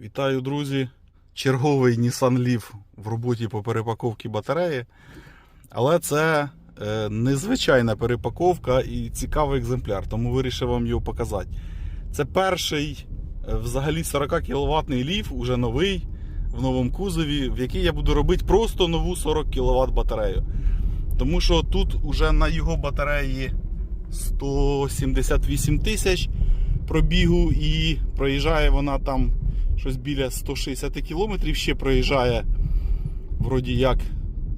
Вітаю, друзі! Черговий Nissan Leaf в роботі по перепаковці батареї. Але це е, незвичайна перепаковка і цікавий екземпляр, тому вирішив вам його показати. Це перший е, взагалі 40 кВт ліф, уже новий, в новому кузові, в який я буду робити просто нову 40 кВт батарею. Тому що тут уже на його батареї 178 тисяч пробігу і проїжджає вона там щось біля 160 кілометрів ще проїжджає. Вроді як.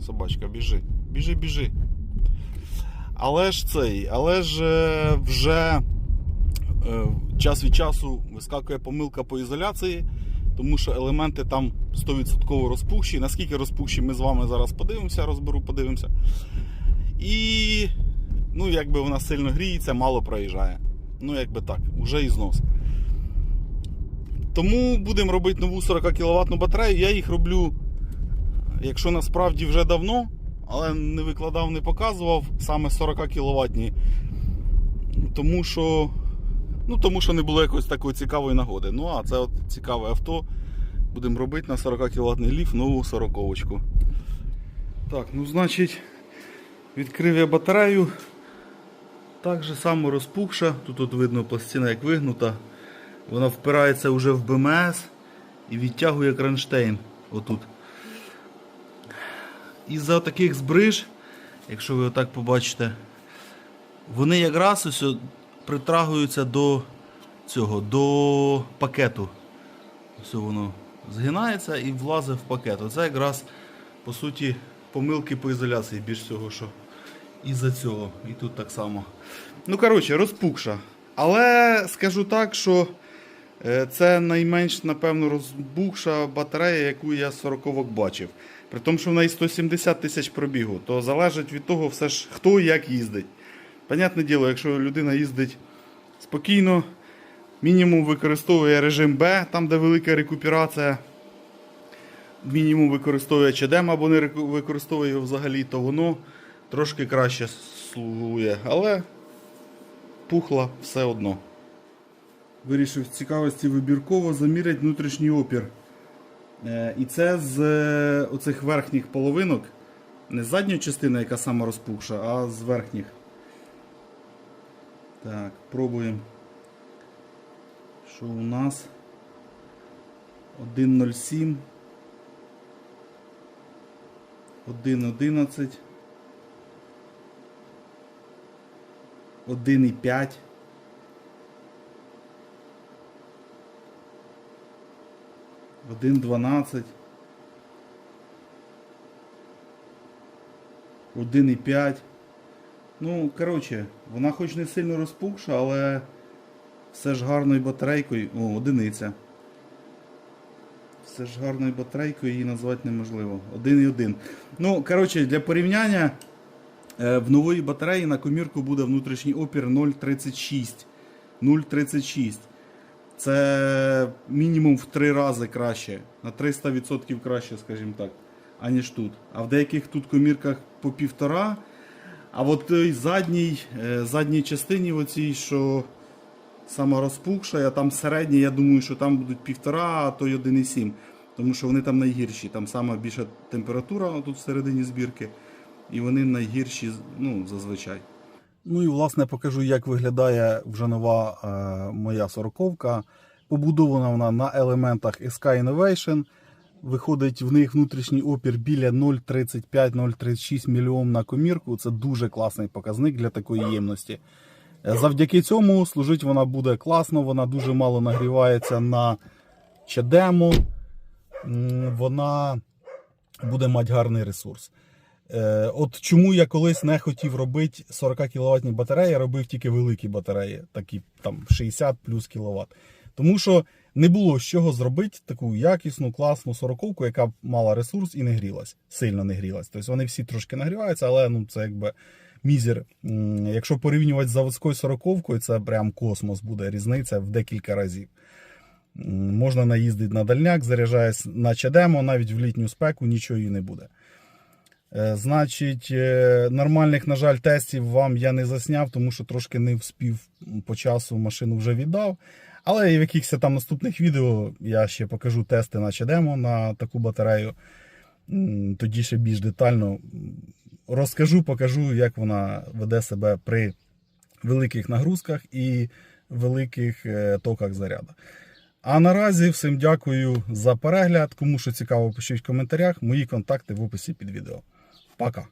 Собачка, біжи. Біжи, біжи. Але ж цей, але ж е, вже е, час від часу вискакує помилка по ізоляції, тому що елементи там 100% розпухші. Наскільки розпухші, ми з вами зараз подивимося, розберу, подивимося. І ну, якби вона сильно гріється, мало проїжджає. Ну, якби так, уже і знос. Тому будемо робити нову 40 кВт батарею. Я їх роблю, якщо насправді вже давно, але не викладав, не показував саме 40 кВт. Тому що, ну, тому що не було якоїсь такої цікавої нагоди. Ну, а це от цікаве авто. Будемо робити на 40 кВт ліф нову 40 -очку. Так, ну значить, відкрив я батарею. Так же само розпухша. Тут от видно пластина як вигнута. Вона впирається вже в БМС і відтягує кронштейн. Отут. Із-за таких збриж, якщо ви отак побачите, вони якраз ось притрагуються до цього, до пакету. Все воно згинається і влазить в пакет. Оце якраз, по суті, помилки по ізоляції більш всього, що із-за цього. І тут так само. Ну, коротше, розпухша. Але скажу так, що це найменш, напевно, розбухша батарея, яку я з 40 бачив. При тому, що в неї 170 тисяч пробігу, то залежить від того, все ж, хто як їздить. Понятне діло, якщо людина їздить спокійно, мінімум використовує режим Б, там де велика рекуперація, мінімум використовує ЧДМ або не використовує його взагалі, то воно трошки краще слугує. Але пухла все одно. Вирішив з цікавості вибірково заміряти внутрішній опір. Е, І це з е, оцих верхніх половинок. Не з задньої частини, яка сама розпухша, а з верхніх. Так, пробуємо. Що у нас? 1.07. 1.11. 1,5. Один дванадцять. Один і п'ять. Ну, коротше, вона хоч не сильно розпухша, але все ж гарною батарейкою. О, одиниця. Все ж гарною батарейкою її назвати неможливо. Один і один. Ну, коротше, для порівняння. Е, В нової батареї на комірку буде внутрішній опір 0,36. 0,36. Це мінімум в 3 рази краще. На 300% краще, скажімо так, аніж тут. А в деяких тут комірках по півтора. А от задній, е, задній частині, оцій, що сама розпухша, а там середній, я думаю, що там будуть півтора, а то й 1,7. Тому що вони там найгірші. Там сама більша температура тут всередині збірки. І вони найгірші ну, зазвичай. Ну і власне покажу, як виглядає вже нова е, моя сороковка. Побудована вона на елементах SK Innovation. Виходить в них внутрішній опір біля 0,35-0,36 мільйон на комірку. Це дуже класний показник для такої ємності. Е, Завдяки цьому служить вона буде класно, вона дуже мало нагрівається на чадему. Вона буде мати гарний ресурс. Е, От чому я колись не хотів робити 40 кВт батареї, я робив тільки великі батареї, такі там 60 плюс кВт. Тому що не було з чого зробити таку якісну, класну 40 яка мала ресурс і не грілась, сильно не грілась. Тобто вони всі трошки нагріваються, але ну це якби мізер. Якщо порівнювати з заводською 40 це прям космос буде різниця в декілька разів. Можна наїздити на дальняк, заряджаясь на чадемо, навіть в літню спеку нічого і не буде. Е, Значить, е, нормальних, на жаль, тестів вам я не засняв, тому що трошки не вспів по часу машину вже віддав. Але в якихось там наступних відео я ще покажу тести наче демо на таку батарею. Тоді ще більш детально розкажу, покажу, як вона веде себе при великих нагрузках і великих е, токах заряду. А наразі всім дякую за перегляд. Кому що цікаво, пишіть в коментарях. Мої контакти в описі під відео. Пока!